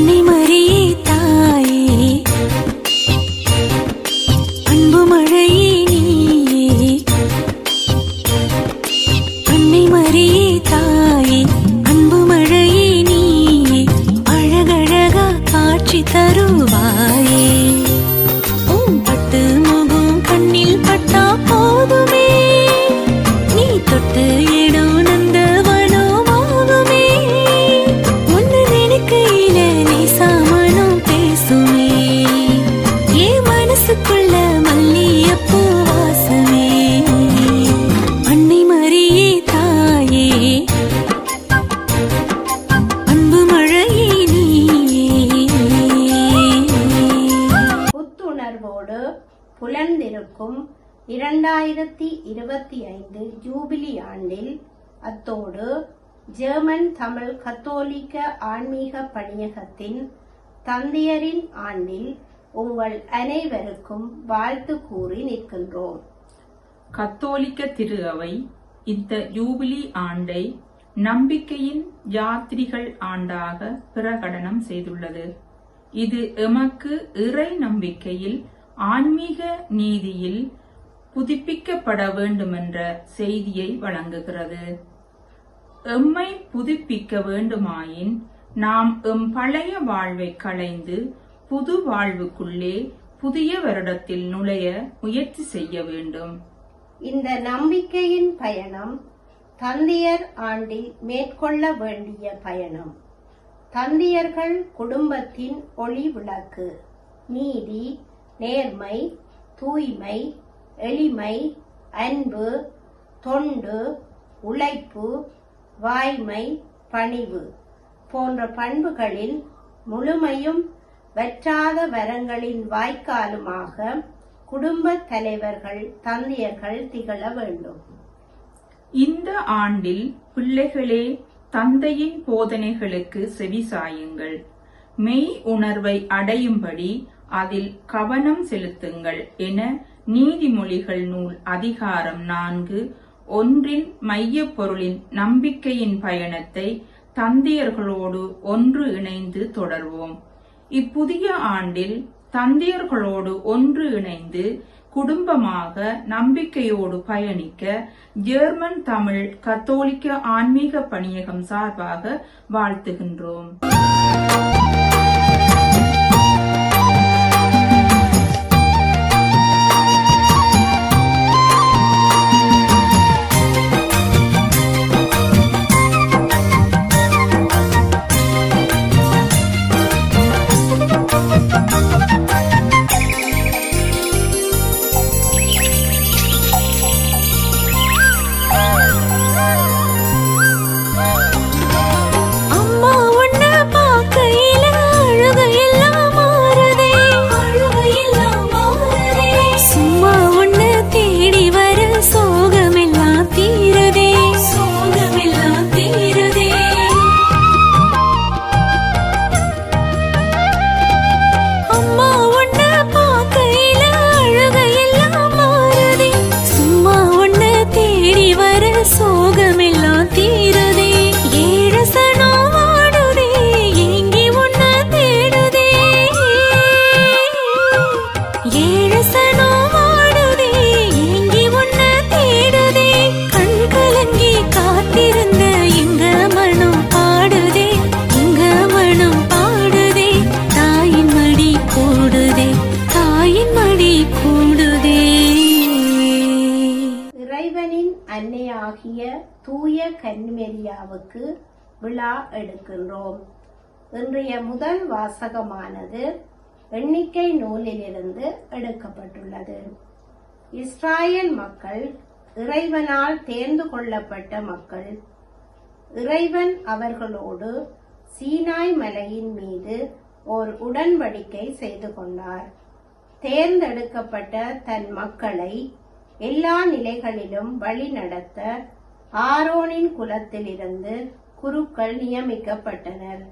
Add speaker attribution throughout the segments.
Speaker 1: 你
Speaker 2: 们。புலர்ந்திருக்கும் இரண்டாயிரத்தி இருபத்தி ஐந்து ஜூபிலி ஆண்டில் அத்தோடு ஜெர்மன் தமிழ் கத்தோலிக்க ஆன்மீக பணியகத்தின் தந்தையரின் ஆண்டில் உங்கள் அனைவருக்கும் வாழ்த்து கூறி நிற்கின்றோம்.
Speaker 3: கத்தோலிக்க திரு அவை இந்த ஜூபிலி ஆண்டை நம்பிக்கையின் யாத்திரிகள் ஆண்டாக பிரகடனம் செய்துள்ளது. இது எமக்கு இறை நம்பிக்கையில் ஆன்மீக நீதியில் புதுப்பிக்கப்பட வேண்டுமென்ற செய்தியை வழங்குகிறது. எம்மை புதுப்பிக்க வேண்டுமாயின் நாம் எம் பழைய வாழ்வை களைந்து புது வாழ்வுக்குள்ளே புதிய வருடத்தில் நுழைய முயற்சி செய்ய வேண்டும்.
Speaker 2: இந்த நம்பிக்கையின் பயணம் தந்தையர் ஆண்டில் மேற்கொள்ள வேண்டிய பயணம். தந்தையர்கள் குடும்பத்தின் ஒளி விளக்கு நீதி நேர்மை தூய்மை எளிமை அன்பு தொண்டு உழைப்பு வாய்மை பணிவு போன்ற பண்புகளில் முழுமையும் வற்றாத வரங்களின் வாய்க்காலுமாக குடும்ப தலைவர்கள் தந்தையர்கள் திகழ வேண்டும்.
Speaker 3: இந்த ஆண்டில் பிள்ளைகளே தந்தையின் போதனைகளுக்கு செவிசாயுங்கள் மெய் உணர்வை அடையும்படி அதில் கவனம் செலுத்துங்கள் என நீதிமொழிகள் நூல் அதிகாரம் நான்கு ஒன்றின் மைய பொருளின் நம்பிக்கையின் பயணத்தை தந்தையர்களோடு ஒன்று இணைந்து தொடர்வோம். இப்புதிய ஆண்டில் தந்தையர்களோடு ஒன்று இணைந்து குடும்பமாக நம்பிக்கையோடு பயணிக்க ஜெர்மன் தமிழ் கத்தோலிக்க ஆன்மீக பணியகம் சார்பாக வாழ்த்துகின்றோம்.
Speaker 2: விழாவுக்கு விழா எடுக்கின்றோம். இன்றைய முதல் வாசகமானது எண்ணிக்கை நூலிலிருந்து எடுக்கப்பட்டுள்ளது. இஸ்ராயேல் மக்கள் இறைவனால் தேர்ந்து கொள்ளப்பட்ட மக்கள் இறைவன் அவர்களோடு சீனாய் மலையின் மீது ஓர் உடன்படிக்கை செய்து கொண்டார். தேர்ந்தெடுக்கப்பட்ட தன் மக்களை எல்லா நிலைகளிலும் வழி நடத்த ஆரோனின் குலத்திலிருந்து குருக்கள் நியமிக்கப்பட்டனர்.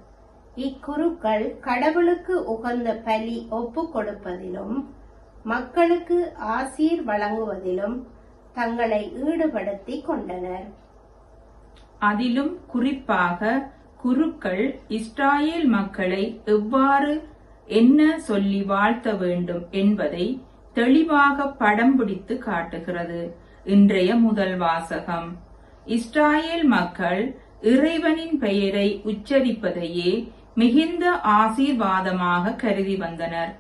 Speaker 2: இக்குருக்கள் கடவுளுக்கு உகந்த பலி ஒப்பு கொடுப்பதிலும் மக்களுக்கு ஆசீர் வழங்குவதிலும் தங்களை ஈடுபடுத்திக் கொண்டனர்.
Speaker 3: அதிலும் குறிப்பாக குருக்கள் இஸ்ராயேல் மக்களை எவ்வாறு என்ன சொல்லி வாழ்த்த வேண்டும் என்பதை தெளிவாக படம் பிடித்து காட்டுகிறது. இன்றைய முதல் வாசகம். இஸ்ராயேல் மக்கள் இறைவனின் பெயரை உச்சரிப்பதையே மிகுந்த ஆசீர்வாதமாக கருதி வந்தனர்.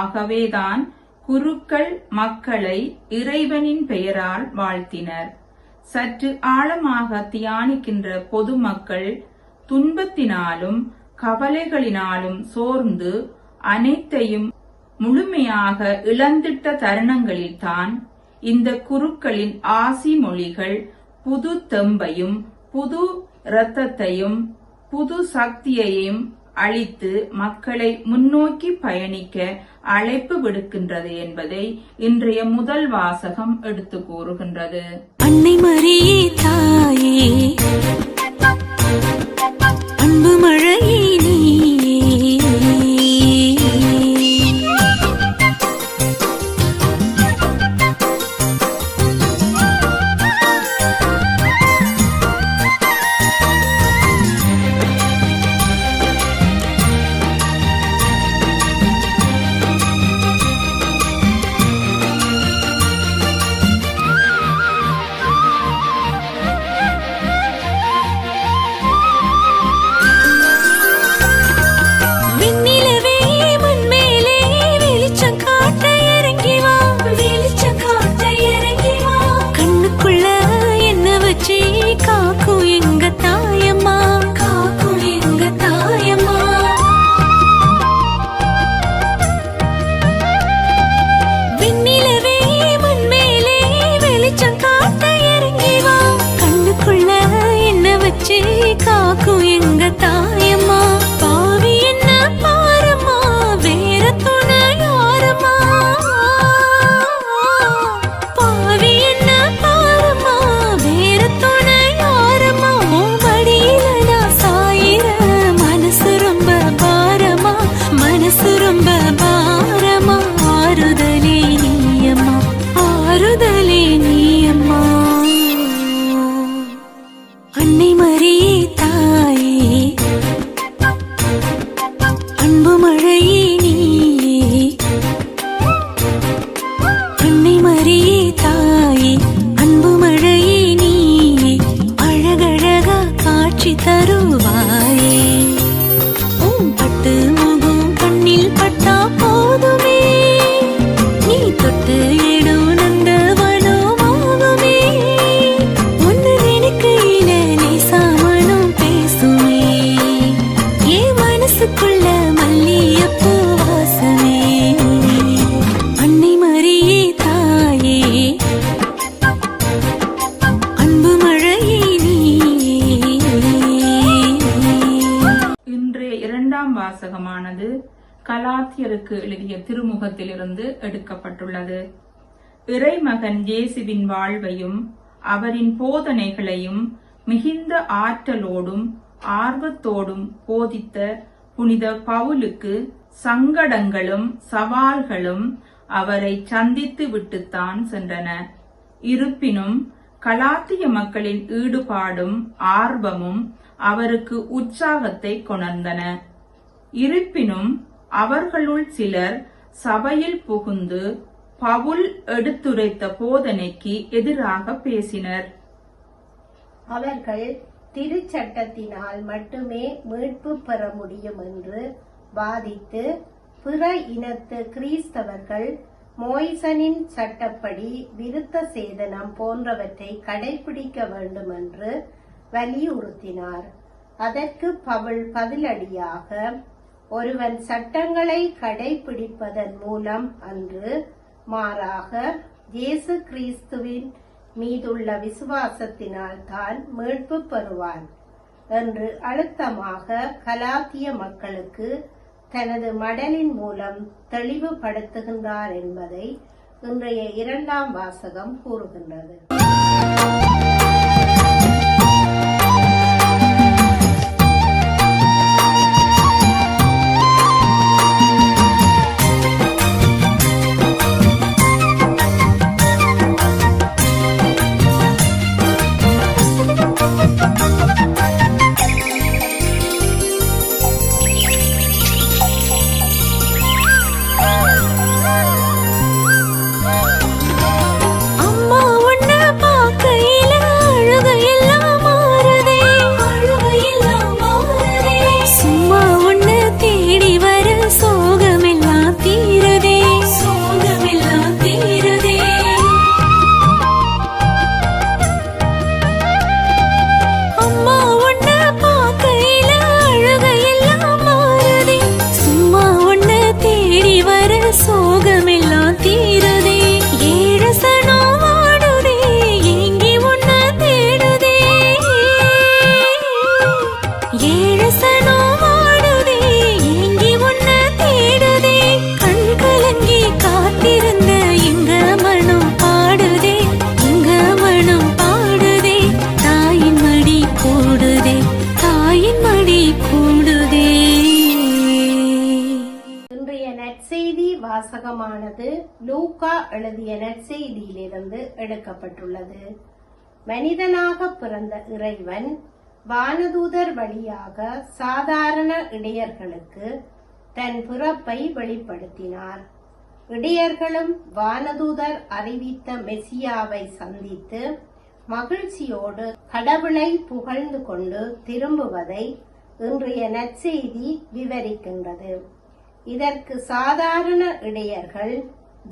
Speaker 3: ஆகவேதான் குருக்கள் மக்களை இறைவனின் பெயரால் வாழ்த்தினர். சற்று ஆழமாக தியானிக்கின்ற பொதுமக்கள் துன்பத்தினாலும் கவலைகளினாலும் சோர்ந்து அனைத்தையும் முழுமையாக இழந்திட்ட தருணங்களில்தான் இந்த குருக்களின் ஆசி மொழிகள் புது தெம்பையும் புது இரத்தத்தையும் புது சக்தியையும் அளித்து மக்களை முன்னோக்கி பயணிக்க அழைப்பு விடுக்கின்றது என்பதை இன்றைய முதல் வாசகம் எடுத்து கூறுகின்றது.
Speaker 1: அன்னை மரியே தாயே
Speaker 3: இருந்து எடுக்கப்பட்டுள்ளது. இறைமகன் இயேசுவின் வாழ்வையும் அவரின் போதனைகளையும் மிகுந்த ஆற்றலோடும் ஆர்வத்தோடும் போதித்த புனித பவுலுக்கு சங்கடங்களும் சவால்களும் அவரை சந்தித்து விட்டுத்தான் சென்றன. இருப்பினும் கலாத்திய மக்களின் ஈடுபாடும் ஆர்வமும் அவருக்கு உற்சாகத்தை கொணர்ந்தன. இருப்பினும் அவர்களுள் சிலர் சபையில் புகுந்து பவுல் எடுத்துரைத்த போதனைக்கு எதிராக பேசினர்.
Speaker 2: அவர்கள் திருச்சட்டத்தினால் மட்டுமே மீட்பு பெற முடியும் என்று வாதித்து பிற இனத்து கிறிஸ்தவர்கள் மோய்சனின் சட்டப்படி விருத்த சேதனம் போன்றவற்றை கடைபிடிக்க வேண்டும் என்று வலியுறுத்தினார். அதற்கு பவுல் பதிலடியாக ஒருவன் சட்டங்களை கடைபிடிப்பதன் மூலம் அன்று மாறாக இயேசு கிறிஸ்துவின் மீதுள்ள விசுவாசத்தினால் தான் மீட்பு பெறுவான் என்று அழுத்தமாக கலாத்திய மக்களுக்கு தனது மடலின் மூலம் தெளிவுபடுத்துகின்றார் என்பதை இன்றைய இரண்டாம் வாசகம் கூறுகின்றது. வாசகமானது லூக்கா எழுதிய நற்செய்தியிலிருந்து எடுக்கப்பட்டுள்ளது. மனிதனாக பிறந்த இறைவன் வானதூதர் வழியாக சாதாரண இடையர்களுக்கு தன் பிறப்பை வெளிப்படுத்தினார். இடையர்களும் வானதூதர் அறிவித்த மெசியாவை சந்தித்து மகிழ்ச்சியோடு கடவுளை புகழ்ந்து கொண்டு திரும்புவதை இன்றைய நற்செய்தி விவரிக்கின்றது. இதற்கு சாதாரண இடையர்கள்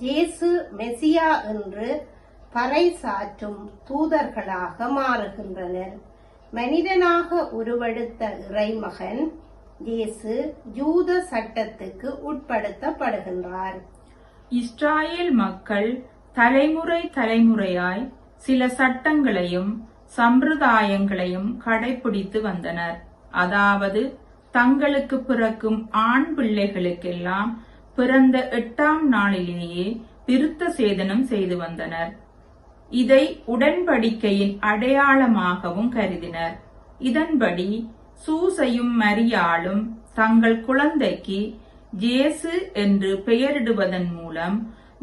Speaker 2: ஜேசு மெசியா என்று பறைசாற்றும் தூதர்களாக மாறுகின்றனர். மனிதனாக உருவெடுத்த இறைமகன் இயேசு ஜூத சட்டத்துக்கு உட்படுத்தப்படுகின்றார்.
Speaker 3: இஸ்ராயேல் மக்கள் தலைமுறை தலைமுறையாய் சில சட்டங்களையும் சம்பிரதாயங்களையும் கடைபிடித்து வந்தனர். அதாவது தங்களுக்கு பிறக்கும் ஆண் பிள்ளைகளுக்கெல்லாம் பிறந்த எட்டாம் நாளிலேயே விருத்த சேதனம் செய்து வந்தனர். இதை உடன்படிக்கையின் அடையாளமாகவும் கருதினர். இதன்படி சூசையும் மரியாளும் தங்கள் குழந்தைக்கு ஜேசு என்று பெயரிடுவதன் மூலம்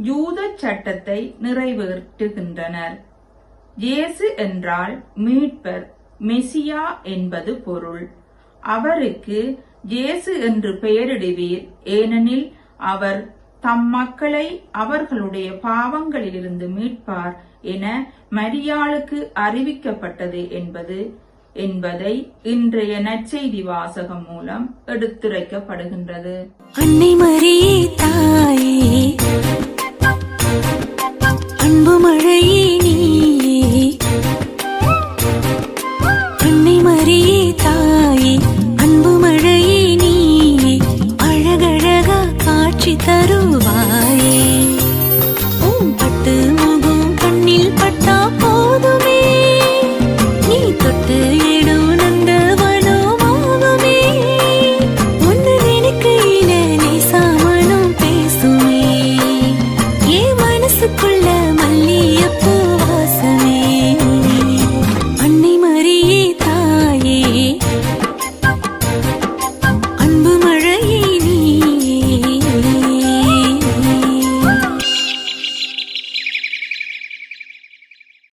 Speaker 3: யூத சட்டத்தை நிறைவேற்றுகின்றனர். ஜேசு என்றால் மீட்பர் மெசியா என்பது பொருள். அவருக்கு இயேசு என்று பெயரிடுவீர். ஏனெனில் அவர் தம் மக்களை அவர்களுடைய பாவங்களிலிருந்து மீட்பார் என மரியாளுக்கு அறிவிக்கப்பட்டது என்பது என்பதை இன்றைய நற்செய்தி வாசகம் மூலம் எடுத்துரைக்கப்படுகின்றது.
Speaker 1: அன்னை மரியே தாயே அன்பு மழையே